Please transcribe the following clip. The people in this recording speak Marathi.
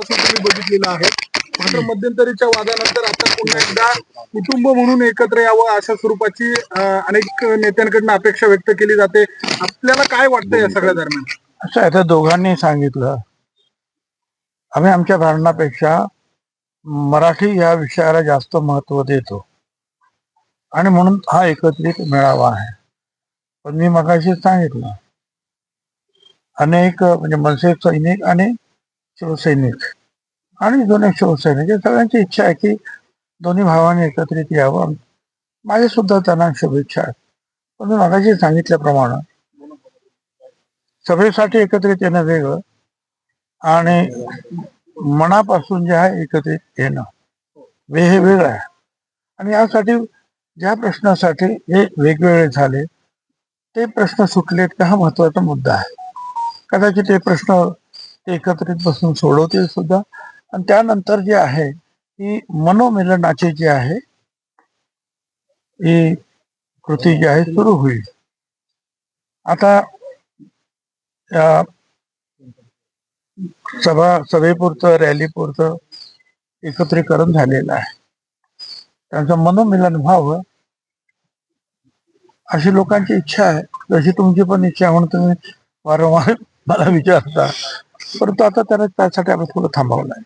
वर्षापासून तुम्ही बघितलेलं आहे. मात्र मध्यंतरीच्या वादानंतर आता पुन्हा एकदा कुटुंब म्हणून एकत्र यावं अशा स्वरूपाची अनेक नेत्यांकडून अपेक्षा व्यक्त केली जाते. आपल्याला काय वाटतं या सगळ्या दरम्यान? असं आहे तर दोघांनी सांगितलं. आम्ही आमच्या भांडणापेक्षा मराठी या विषयाला जास्त महत्त्व देतो. आणि म्हणून हा एकत्रित मेळावा आहे. पण मी मगाशी सांगितलं. अनेक म्हणजे मनसे सैनिक आणि शिवसैनिक आणि दोन्ही शिवसैनिक. या सगळ्यांची इच्छा आहे की दोन्ही भावांनी एकत्रित यावं. माझी सुद्धा त्यांना शुभेच्छा आहेत पण मी मगाशी सांगितल्याप्रमाणे सभेसाठी एकत्रित येणं वेगळं आणि मनापासून जे आहे एकत्रित येणं. वे हे वेगळं आहे. आणि यासाठी ज्या प्रश्नासाठी हे वेगवेगळे झाले ते प्रश्न सुटलेत का हा महत्त्वाचा मुद्दा आहे. कदाचित ते प्रश्न एकत्रित बसून सोडवतील सुद्धा. आणि त्यानंतर जे आहे ती मनोमिलनाची जी आहे ही कृती जी आहे सुरू होईल. आता या सभा सभेपुरतं रॅलीपुरतं एकत्रीकरण झालेलं आहे. त्यांचं मनोमिलन व्हावं अशी लोकांची इच्छा आहे. जशी तुमची पण इच्छा म्हणून तुम्ही वारंवार मला विचारता. परंतु आता त्याला त्यासाठी आम्ही थोडं थांबवलं आहे